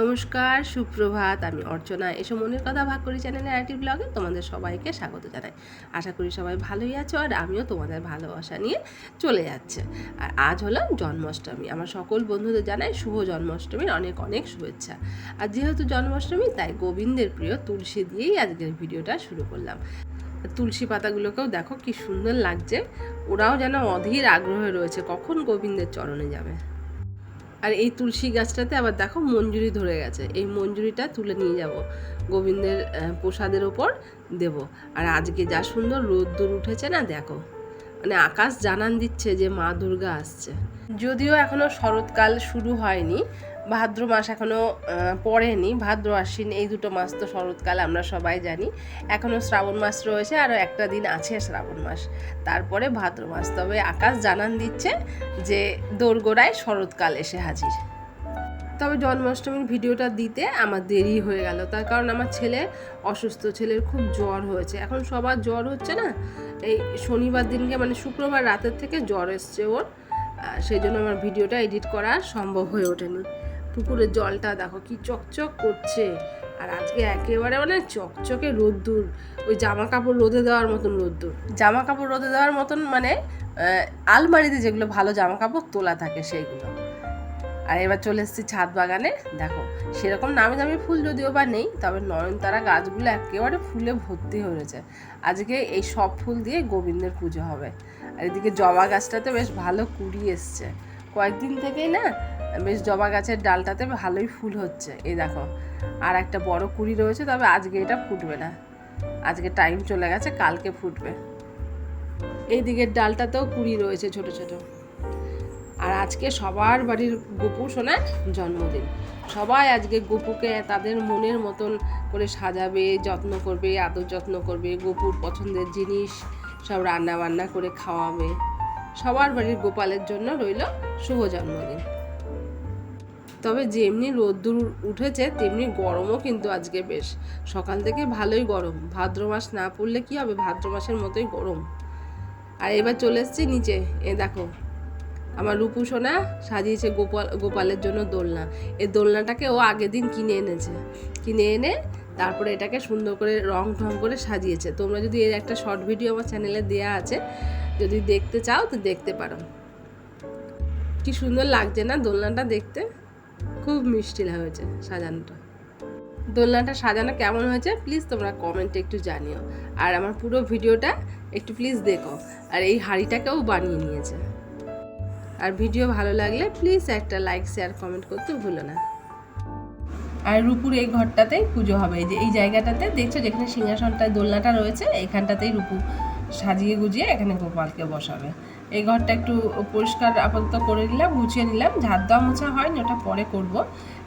নমস্কার, সুপ্রভাত, আমি অর্চনা। এসব মনের কথা ভাগ করি চ্যানেলে আইটি ব্লগে তোমাদের সবাইকে স্বাগত জানাই। আশা করি সবাই ভালোই আছো আর আমিও তোমাদের ভালোবাসা নিয়ে চলে যাচ্ছে। আর আজ হলো জন্মাষ্টমী। আমার সকল বন্ধুদের জানাই শুভ জন্মাষ্টমীর অনেক অনেক শুভেচ্ছা। আর যেহেতু জন্মাষ্টমী, তাই গোবিন্দের প্রিয় তুলসী দিয়েই আজকের ভিডিওটা শুরু করলাম। তুলসী পাতাগুলোকেও দেখো কি সুন্দর লাগছে। ওরাও যেন অধীর আগ্রহে রয়েছে, কখন গোবিন্দের চরণে যাবে। আর এই তুলসী গাছটাতে আবার দেখো মঞ্জুরি ধরে গেছে। এই মঞ্জুরিটা তুলে নিয়ে যাব, গোবিন্দের প্রসাদের ওপর দেব। আর আজকে যা সুন্দর রোদ্দুর উঠেছে না, দেখো। মানে আকাশ জানান দিচ্ছে যে মা দুর্গা আসছে। যদিও এখনও শরৎকাল শুরু হয়নি ভাদ্র মাস এখনও পড়েনি। ভাদ্র আশ্বিন এই দুটো মাস তো শরৎকাল আমরা সবাই জানি। এখনও শ্রাবণ মাস রয়েছে আরও একটা দিন আছে শ্রাবণ মাস। তারপরে ভাদ্র মাস। তবে আকাশ জানান দিচ্ছে যে দোরগোড়ায় শরৎকাল এসে হাজির। তবে জন্মাষ্টমীর ভিডিওটা দিতে আমার দেরি হয়ে গেল। তার কারণ আমার ছেলে অসুস্থ, ছেলের খুব জ্বর হয়েছে। এখন সবার জ্বর হচ্ছে না? এই শনিবার দিনকে মানে শুক্রবার রাতের থেকে জ্বর এসছে ওর। সেই জন্য আমার ভিডিওটা এডিট করা সম্ভব হয়ে ওঠেনি। পুকুরের জলটা দেখো কি চকচক করছে। আর আজকে একেবারে মানে চকচকে রোদ্দুর, ওই জামা কাপড় রোদে দেওয়ার মতন রোদ্দুর। জামা কাপড় রোদে দেওয়ার মতন মানে আলমারিতে যেগুলো ভালো জামা কাপড় তোলা থাকে সেইগুলো। আর এবার চলে এসেছি ছাদ বাগানে, দেখো, সেরকম নামি দামি ফুল যদিও বা নেই, তবে নয়নতারা গাছগুলো একেবারে ফুলে ভর্তি হয়েছে। আজকে এই সব ফুল দিয়ে গোবিন্দের পুজো হবে। আর এদিকে জবা গাছটাতে বেশ ভালো কুড়ি এসছে। কয়েকদিন থেকেই না বেশ জবা গাছের ডালটাতে ভালোই ফুল হচ্ছে। এই দেখো, আর একটা বড় কুড়ি রয়েছে, তবে আজকে এটা ফুটবে না। আজকে টাইম চলে গেছে, কালকে ফুটবে। এই দিকের ডালটাতেও কুড়ি রয়েছে ছোট ছোট। আর আজকে সবার বাড়ির গপু সোনার জন্মদিন। সবাই আজকে গপুকে তাদের মনের মতন করে সাজাবে, যত্ন করবে, আদর যত্ন করবে, গপুর পছন্দের জিনিস সব রান্না বান্না করে খাওয়াবে। সবার বাড়ির গোপালের জন্য রইল শুভ জন্মদিন। তবে যেমনি রোদ্দুর উঠেছে, তেমনি গরমও কিন্তু আজকে বেশ। সকাল থেকে ভালোই গরম। ভাদ্র মাস না পড়লে কি হবে? ভাদ্র মাসের মতোই গরম। আর এবার চলে এসেছি নিচে। এ দেখো, আমার রূপু সোনা সাজিয়েছে গোপাল, গোপালের জন্য দোলনা। এই দোলনাটাকে ও আগের দিন কিনে এনেছে। কিনে এনে তারপরে এটাকে সুন্দর করে রং ঢং করে সাজিয়েছে। তোমরা যদি এর একটা শর্ট ভিডিও আমার চ্যানেলে দেওয়া আছে, যদি দেখতে চাও তো দেখতে পারো। কি সুন্দর লাগছে না দোলনাটা দেখতে? খুব মিষ্টি হয়েছে সাজানোটা। দোলনাটা সাজানো কেমন হয়েছে প্লিজ তোমরা কমেন্টে একটু জানিও। আর আমার পুরো ভিডিওটা একটু প্লিজ দেখো। আর এই হাঁড়িটাকেও বানিয়ে নিয়েছে। আর ভিডিও ভালো লাগলে প্লিজ একটা লাইক শেয়ার কমেন্ট করতে ভুলো না। আর রূপুর এই ঘরটাতেই পুজো হবে। এই যে এই জায়গাটাতে দেখছ যেখানে সিংহাসনটা দোলনাটা রয়েছে, এখানটাতেই রূপু সাজিয়ে গুজিয়ে এখানে গোপালকে বসাবে। এই ঘরটা একটু পরিষ্কার আপাতত করে নিলাম, গুছিয়ে নিলাম। ঝাড় দেওয়া মোছা হয়নি, ওটা পরে করব।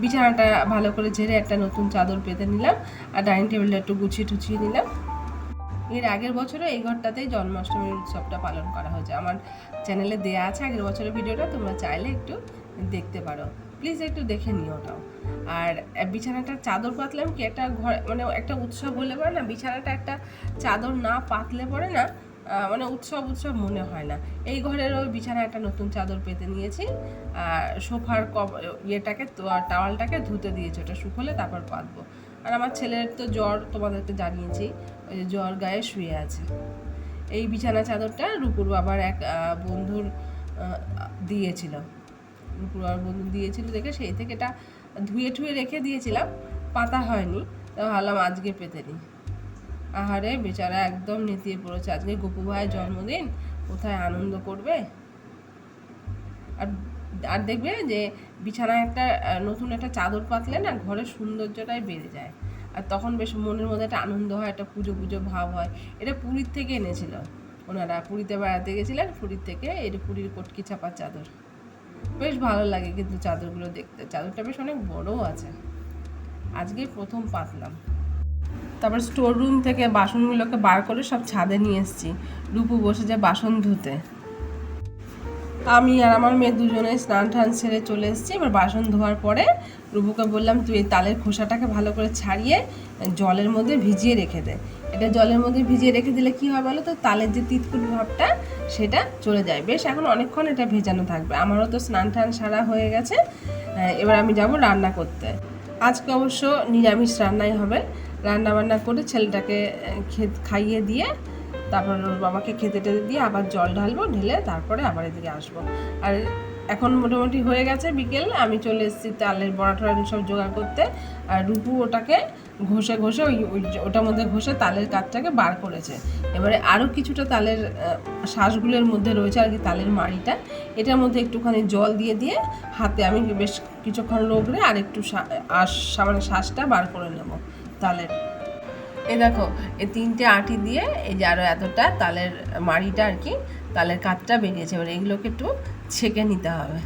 বিছানাটা ভালো করে ঝেড়ে একটা নতুন চাদর পেতে নিলাম আর ডাইনিং টেবিলটা একটু গুছিয়ে টুছিয়ে নিলাম। এর আগের বছরও এই ঘরটাতেই জন্মাষ্টমীর উৎসবটা পালন করা হয়েছে। আমার চ্যানেলে দেয়া আছে আগের বছরের ভিডিওটা, তোমরা চাইলে একটু দেখতে পারো। প্লিজ একটু দেখে নিও ওটাও। আর বিছানাটার চাদর পাতলাম কি একটা ঘর মানে একটা উৎসব হলে পরে না, বিছানাটা একটা চাদর না পাতলে পরে না মানে উৎসব উৎসব মনে হয় না। এই ঘরের ওই বিছানা একটা নতুন চাদর পেতে নিয়েছি, আর সোফার কব ইয়েটাকে টাওয়ালটাকে ধুতে দিয়েছি, ওটা শুকোলে তারপর পাতবো। আর আমার ছেলের তো জ্বর, তোমাদেরকে জানিয়েছি, ওই জ্বর গায়ে শুয়ে আছে। এই বিছানা চাদরটা রূপুর বাবার এক বন্ধুর দিয়েছিল। রূপুর বাবার বন্ধু দিয়েছিল দেখে সেই থেকে এটা ধুয়ে ঠুয়ে রেখে দিয়েছিলাম, পাতা হয়নি। তো ভাবলাম আজকে পেতে নিই। আহারে, বেচারা একদম নেতিয়ে পড়েছে। আজকে গপু ভাইয়ের জন্মদিন, কোথায় আনন্দ করবে? আর আর দেখবে যে, বিছানায় একটা নতুন একটা চাদর পাতলে না ঘরের সৌন্দর্যটাই বেড়ে যায়। আর তখন বেশ মনের মধ্যে একটা আনন্দ হয়, একটা পুজো পুজো ভাব হয়। এটা পুরীর থেকে এনেছিল। ওনারা পুরীতে বেড়াতে গেছিলেন, পুরীর থেকে এটা পুরীর কটকি চাপার চাদর। বেশ ভালো লাগে কিন্তু চাদরগুলো দেখতে। চাদরটা বেশ অনেক বড়ও আছে। আজকেই প্রথম পাতলাম। তারপর স্টোর রুম থেকে বাসনগুলোকে বার করে সব ছাদে নিয়ে এসেছি। রূপু বসে যায় বাসন ধুতে। আমি আর আমার মেয়ে দুজনে স্নান টান সেরে চলে এসেছি। এবার বাসন ধোয়ার পরে রূপুকে বললাম, তুই এই তালের খোসাটাকে ভালো করে ছাড়িয়ে জলের মধ্যে ভিজিয়ে রেখে দে। এটা জলের মধ্যে ভিজিয়ে রেখে দিলে কি হয় বলো তো? তালের যে তিতকুট ভাবটা, সেটা চলে যায়। বেশ, এখন অনেকক্ষণ এটা ভেজানো থাকবে। আমারও তো স্নান টান সারা হয়ে গেছে। এবার আমি যাব রান্না করতে। আজকে অবশ্য নিরামিষ রান্নাই হবে। রান্না বান্না করে ছেলেটাকে খাইয়ে দিয়ে তারপর ওর বাবাকে খেতে টেতে দিয়ে আবার জল ঢালবো, ঢেলে তারপরে আবার এদিকে আসব। আর এখন মোটামুটি হয়ে গেছে বিকেল, আমি চলে এসেছি তালের বড়া টড়া সব জোগাড় করতে। আর রূপু ওটাকে ঘষে ঘষে ওই ওটার মধ্যে ঘষে তালের কাঠটাকে বার করেছে। এবারে আরও কিছুটা তালের শ্বাসগুলোর মধ্যে রয়েছে আর কি তালের মাড়িটা। এটার মধ্যে একটুখানি জল দিয়ে দিয়ে হাতে আমি বেশ কিছুক্ষণ রোগড়ে আর একটু আশ সামান্য শ্বাসটা বার করে নেব। তালের। এই দেখো, এই তিনটে আটি দিয়ে এই যে আরও এতটা তালের মাড়িটা আর কি, তালের কাঠটা বেরিয়েছে। এবার এগুলোকে একটু ছেঁকে নিতে হবে।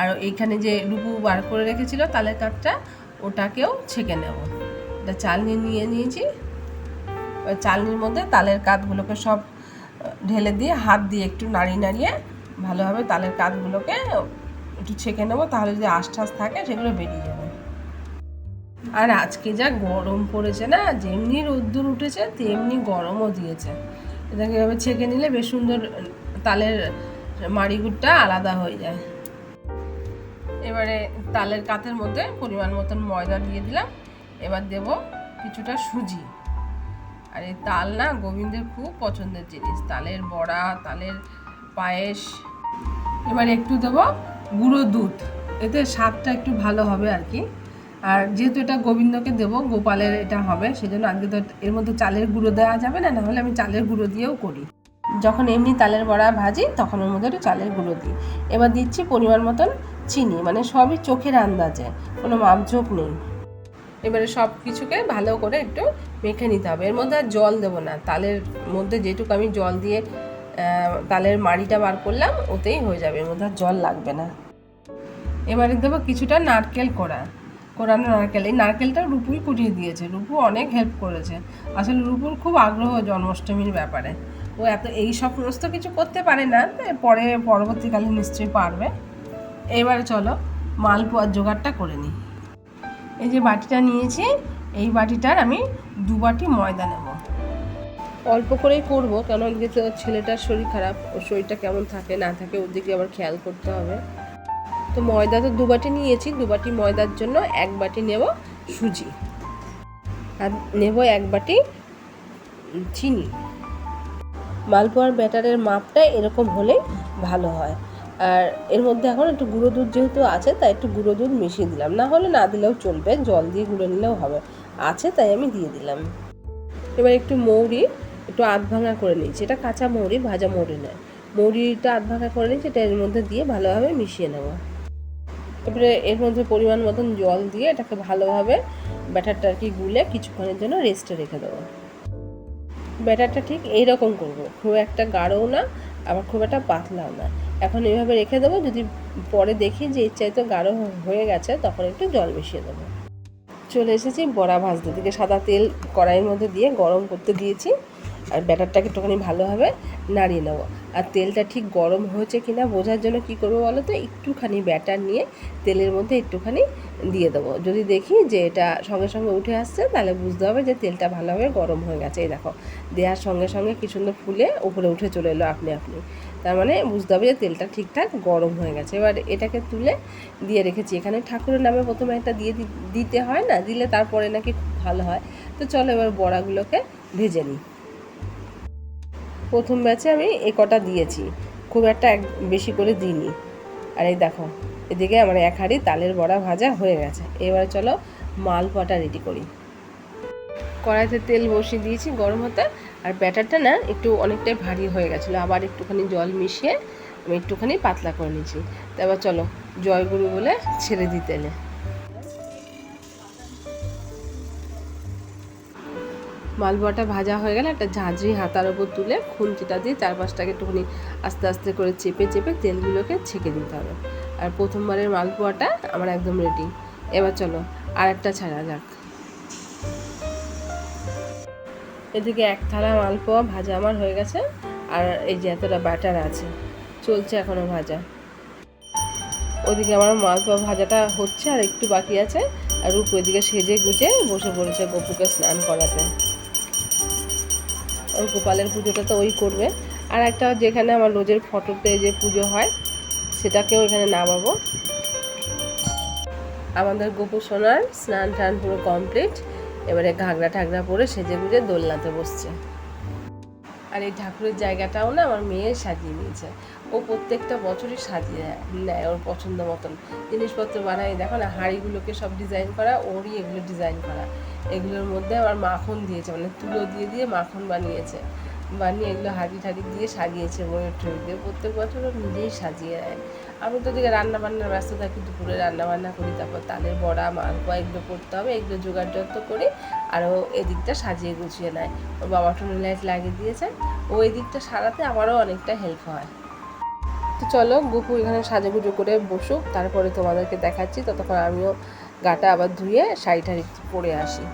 আর এইখানে যে রুপু বার করে রেখেছিল তালের কাঠটা ওটাকেও ছেঁকে নেব। এটা চালনি নিয়ে নিয়েছি। চালনির মধ্যে তালের কাঠগুলোকে সব ঢেলে দিয়ে হাত দিয়ে একটু নাড়িয়ে নাড়িয়ে ভালোভাবে তালের কাঠগুলোকে একটু ছেঁকে নেব, তাহলে যদি আশ থাকে সেগুলো বেরিয়ে আর আজকে যা গরম পড়েছে না, যেমনি রোদ্দুর উঠেছে, তেমনি গরমও দিয়েছে। এটাকে এভাবে ছেঁকে নিলে বেশ সুন্দর, তালের মাড়িগুড়টা আলাদা হয়ে যায়। এবারে তালের কাতের মধ্যে পরিমাণ মতন ময়দা দিয়ে দিলাম। এবার দেব কিছুটা সুজি। আর এই তাল না, গোবিন্দের খুব পছন্দের জিনিস। তালের বড়া, তালের পায়েস। এবার একটু দেবো গুঁড়ো দুধ। এতে স্বাদটা একটু ভালো হবে আর কি। আর যেহেতু এটা গোবিন্দকে দেবো, গোপালের এটা হবে, সেজন্য আজকে তো এর মধ্যে চালের গুঁড়ো দেওয়া যাবে না, নাহলে আমি চালের গুঁড়ো দিয়েও করি। যখন এমনি তালের বড়া ভাজি, তখন ওর মধ্যে একটু চালের গুঁড়ো দিই। এবার দিচ্ছি পরিমাণ মতন চিনি মানে সবই চোখের আন্দাজে, কোনো মাপঝোপ নেই। এবারে সব কিছুকে ভালো করে একটু মেখে নিতে হবে। এর মধ্যে আর জল দেবো না, তালের মধ্যে যেটুকু আমি জল দিয়ে তালের মাড়িটা বার করলাম, ওতেই হয়ে যাবে, এর মধ্যে আর জল লাগবে না। এবারে দেবো কিছুটা নারকেল কোড়া। কোরানো নারকেল। এই নারকেলটা রূপুই কুটিয়ে দিয়েছে। রূপু অনেক হেল্প করেছে। আসলে রূপুর খুব আগ্রহ জন্মাষ্টমীর ব্যাপারে। ও এত এই সমস্ত কিছু করতে পারে না পরে পরবর্তীকালে নিশ্চয়ই পারবে। এবারে চলো মালপোয়ার জোগাড়টা করে নিই। এই যে বাটিটা নিয়েছি, এই বাটিটার আমি দু বাটি ময়দা নেব। অল্প করেই করব কেন ছেলেটার শরীর খারাপ, ওর শরীরটা কেমন থাকে না থাকে, ওর দিকে আবার খেয়াল করতে হবে। তো ময়দা তো দু বাটি নিয়েছি, দু বাটি ময়দার জন্য এক বাটি নেব সুজি। আর নেব এক বাটি চিনি। মালপোয়ার ব্যাটারের মাপটা এরকম হলেই ভালো হয়। আর এর মধ্যে এখন একটু গুঁড়ো দুধ যেহেতু আছে, তাই একটু গুঁড়ো দুধ মিশিয়ে দিলাম। না হলে না দিলেও চলবে, জল দিয়ে গুঁড়ো নিলেও হবে। আছে তাই আমি দিয়ে দিলাম। এবার একটু মৌরি, একটু আধ ভাঙা করে নিয়েছি। এটা কাঁচা মৌরি, ভাজা মৌরি নয়। মৌরিটা আধ ভাঙা করে নিয়েছি, এটা এর মধ্যে দিয়ে ভালোভাবে মিশিয়ে নেব। এবারে এর মধ্যে পরিমাণ মতন জল দিয়ে এটাকে ভালোভাবে ব্যাটারটা আর কি গুলে কিছুক্ষণের জন্য রেস্টে রেখে দেবো। ব্যাটারটা ঠিক এই রকম করব, খুব একটা গাঢ়ও না, আবার খুব একটা পাতলাও না। এখন এইভাবে রেখে দেবো, যদি পরে দেখি যে এর তো গাঢ় হয়ে গেছে, তখন একটু জল মিশিয়ে দেবো। চলে এসেছি বড়া ভাজতে। দিকে সাদা তেল কড়াইয়ের মধ্যে দিয়ে গরম করতে দিয়েছি। আর ব্যাটারটাকে একটুখানি ভালোভাবে নাড়িয়ে নেব। আর তেলটা ঠিক গরম হয়েছে কি না বোঝার জন্য কি করব বলো তো? একটুখানি ব্যাটার নিয়ে তেলের মধ্যে একটুখানি দিয়ে দেবো। যদি দেখি যে এটা সঙ্গে সঙ্গে উঠে আসছে, তাহলে বুঝতে হবে যে তেলটা ভালোভাবে গরম হয়ে গেছে। এই দেখো, দেওয়ার সঙ্গে সঙ্গে কি সুন্দর ফুলে উপরে উঠে চলে এলো আপনি আপনি। তার মানে বুঝতে হবে যে তেলটা ঠিকঠাক গরম হয়ে গেছে। এবার এটাকে তুলে দিয়ে রেখেছি। এখানে ঠাকুরের নামে প্রথমে একটা দিয়ে দিতে হয় না? দিলে তারপরে নাকি খুব ভালো হয়। তো চলো এবার বড়াগুলোকে ভেজে নিই। প্রথম ব্যাচে আমি এ কটা দিয়েছি। খুব একটা এক, বেশি করে দিইনি। আর এই দেখো, এদিকে আমার এক হাঁড়ি তালের বড়া ভাজা হয়ে গেছে। এবার চলো মালপোয়াটা রেডি করি। কড়াইতে তেল বসিয়ে দিয়েছি গরম হতে, আর ব্যাটারটা না একটু অনেকটাই ভারী হয়ে গেছিল। আবার একটুখানি জল মিশিয়ে আমি একটুখানি পাতলা করে নিয়েছি। তারপর চলো জয়গুরু বলে ছেড়ে দিই তেলে মালপোয়াটা ভাজা হয়ে গেলে একটা ঝাঁঝরি হাতার ওপর তুলে খুন্তিটা দিয়ে চারপাশটাকে একটুখানি আস্তে আস্তে করে চেপে চেপে তেলগুলোকে ছেঁকে দিতে হবে। আর প্রথমবারের মালপোয়াটা আমার একদম রেডি এবার চলো আর একটা ছাড়া যাক। এদিকে এক থালা মালপোয়া ভাজা আমার হয়ে গেছে, আর এই যে এতটা ব্যাটার আছে, চলছে এখনও ভাজা। ওইদিকে আমার মালপোয়া ভাজাটা হচ্ছে আর একটু বাকি আছে, আর রূপ ওইদিকে সেজে গুজে বসে পড়েছে গপুকে স্নান করাতে। গোপালের পুজোটা তো ওই করবে। আর একটা যেখানে আমার রোজের ফটোতে যে পুজো হয়, সেটাকেও এখানে নামাবো। আমাদের গোপু সোনার স্নান টান পুরো কমপ্লিট এবারে ঘাগরা ঠাগরা পরে সেজে গুজে দোলনাতে বসছে। আর এই ঠাকুরের জায়গাটাও না আমার মেয়ে সাজিয়ে নিয়েছে। ও প্রত্যেকটা বছরই সাজিয়ে নেয় ওর পছন্দ মতন। জিনিসপত্র বানায়, দেখো না, হাঁড়িগুলোকে সব ডিজাইন করা, ওরই এগুলো ডিজাইন করা। এগুলোর মধ্যে আবার মাখন দিয়েছে মানে তুলো দিয়ে দিয়ে মাখন বানিয়েছে। বানিয়ে এগুলো হাঁড়ি টাড়ি দিয়ে সাজিয়েছে ময়ূর টয়ূর দিয়ে। প্রত্যেক বছর ও নিজেই সাজিয়ে নেয়। আমি তো দিকে রান্না বান্নার ব্যস্ত থাকি, দুপুরে রান্নাবান্না করি, তারপর তালের বড়া মালপোয়া এগুলো করতে হবে, এগুলো জোগাড় যত্ন করি আরও এদিকটা সাজিয়ে গুছিয়ে নেয়। ওর বাবা টুনি লাইট লাগিয়ে দিয়েছে। ও এদিকটা সারাতে আমারও অনেকটা হেল্প হয়। তো চলো গুপু এখানে সাজাগুজো করে বসুক, তারপরে তোমাদেরকে দেখাচ্ছি, ততক্ষণ আমিও গাটা আবার ধুয়ে শাড়ি পরে আসি।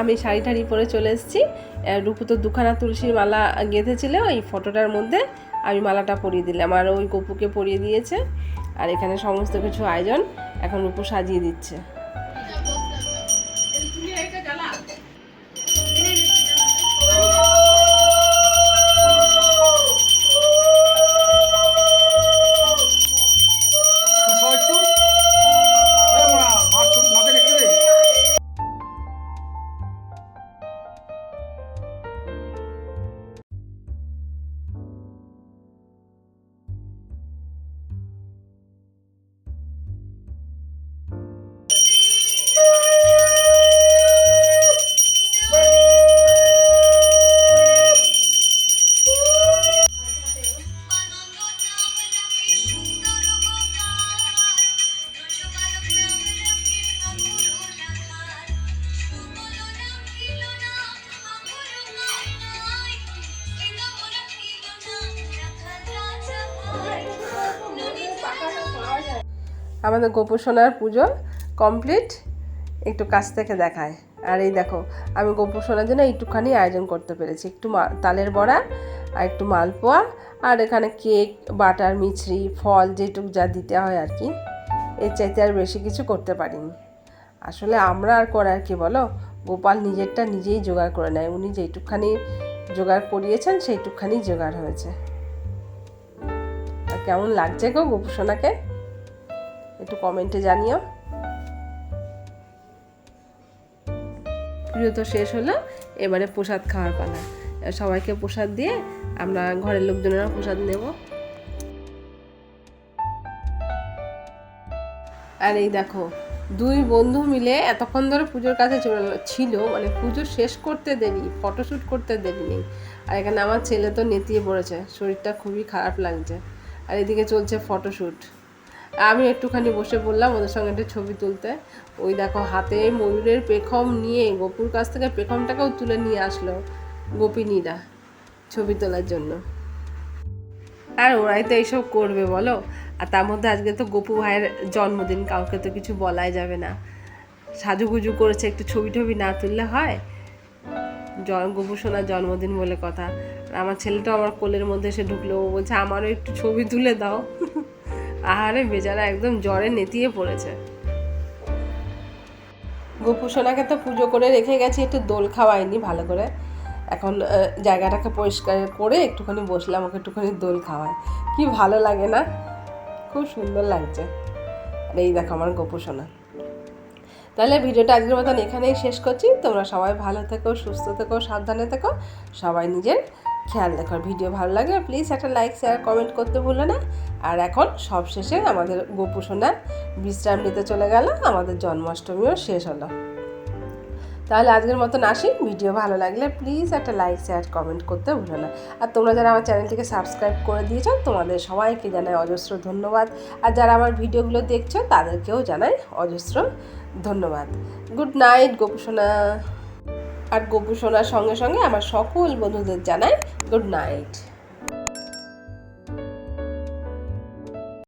আমি শাড়ি টাড়ি পরে চলে এসেছি। রূপু তো দুখানা তুলসীর মালা গেঁথেছিল ওই ফটোটার মধ্যে। আমি মালাটা পরিয়ে দিলাম আর ওই গপুকে পরিয়ে দিয়েছে। আর এখানে সমস্ত কিছু আয়োজন এখন রূপু সাজিয়ে দিচ্ছে। আমাদের গোপু পুজো কমপ্লিট। একটু কাছ থেকে দেখায়। আর এই দেখো, আমি গোপু জন্য একটুখানি আয়োজন করতে পেরেছি। একটু তালের বড়া আর একটু মালপোয়া আর এখানে কেক, বাটার, মিছরি, ফল, যেটুক যা দিতে হয় আর কি। এর চাইতে আর বেশি কিছু করতে পারিনি। আসলে আমরা আর করার কি বলো? গোপাল নিজেরটা নিজেই জোগাড় করে নেয়। উনি যেইটুকখানি জোগাড় করিয়েছেন, সেইটুকখানি জোগাড় হয়েছে। কেমন লাগছে গো গোপু সোনাকে একটু কমেন্টে জানিও। পুজো তো শেষ হলো, এবারে প্রসাদ খাওয়ার পালা। সবাইকে প্রসাদ দিয়ে আমরা ঘরের লোকজনেরা প্রসাদ নেব। আর এই দেখো, দুই বন্ধু মিলে এতক্ষণ ধরে পুজোর কাছে ছিল মানে পুজো শেষ করতে দেরি ফটোশ্যুট করতে দেরি নেই। আর এখানে আমার ছেলে তো নেতিয়ে পড়েছে, শরীরটা খুবই খারাপ লাগছে। আর এদিকে চলছে ফটোশ্যুট আমি একটুখানি বসে পড়লাম ওদের সঙ্গে একটা ছবি তুলতে। ওই দেখো, হাতে ময়ূরের পেখম নিয়ে গোপুর কাছ থেকে পেখমটাকেও তুলে নিয়ে আসলো গোপিনীরা ছবি তোলার জন্য। আর ওরাই তো এইসব করবে বলো? আর তার মধ্যে আজকে তো গপু ভাইয়ের জন্মদিন, কাউকে তো কিছু বলাই যাবে না। সাজুগুজু করেছে, একটু ছবি টবি না তুললে হয়? গপু সোনার জন্মদিন বলে কথা। আর আমার ছেলেটাও আমার কোলের মধ্যে এসে ঢুকলো, ও বলছে, আমারও একটু ছবি তুলে দাও। আহারে বেচারা একদম জ্বরে নেতিয়ে পড়েছে। গপু সোনাকে তো পুজো করে রেখে গেছি, একটু দোল খাওয়াইনি ভালো করে। এখন জায়গাটাকে পরিষ্কার করে একটুখানি বসলাম, ওকে একটুখানি দোল খাওয়ায় কি ভালো লাগে না? খুব সুন্দর লাগছে। আর এই দেখো আমার গপু সোনা। তাহলে ভিডিওটা আজকের মতন এখানেই শেষ করছি। তোমরা সবাই ভালো থেকো, সুস্থ থেকো, সাবধানে থেকো। সবাই নিজের খেয়াল দেখো ভিডিও ভালো লাগলে প্লিজ একটা লাইক শেয়ার কমেন্ট করতে ভুলো না। আর এখন সব শেষে আমাদের গোপু সোনা বিশ্রাম নিতে চলে গেল, আমাদের জন্মাষ্টমীও শেষ হলো। তাহলে আজকের মতন আসি, ভিডিও ভালো লাগলে প্লিজ একটা লাইক শেয়ার কমেন্ট করতে ভুলো না। আর তোমরা যারা আমার চ্যানেলটিকে সাবস্ক্রাইব করে দিয়েছ, তোমাদের সবাইকে জানাই অজস্র ধন্যবাদ। আর যারা আমার ভিডিওগুলো দেখছ, তাদেরকেও জানাই অজস্র ধন্যবাদ। গুড নাইট গোপুসোনা আর গোপুসোনার সঙ্গে সঙ্গে আমার সকল বন্ধুদের জানাই গুড নাইট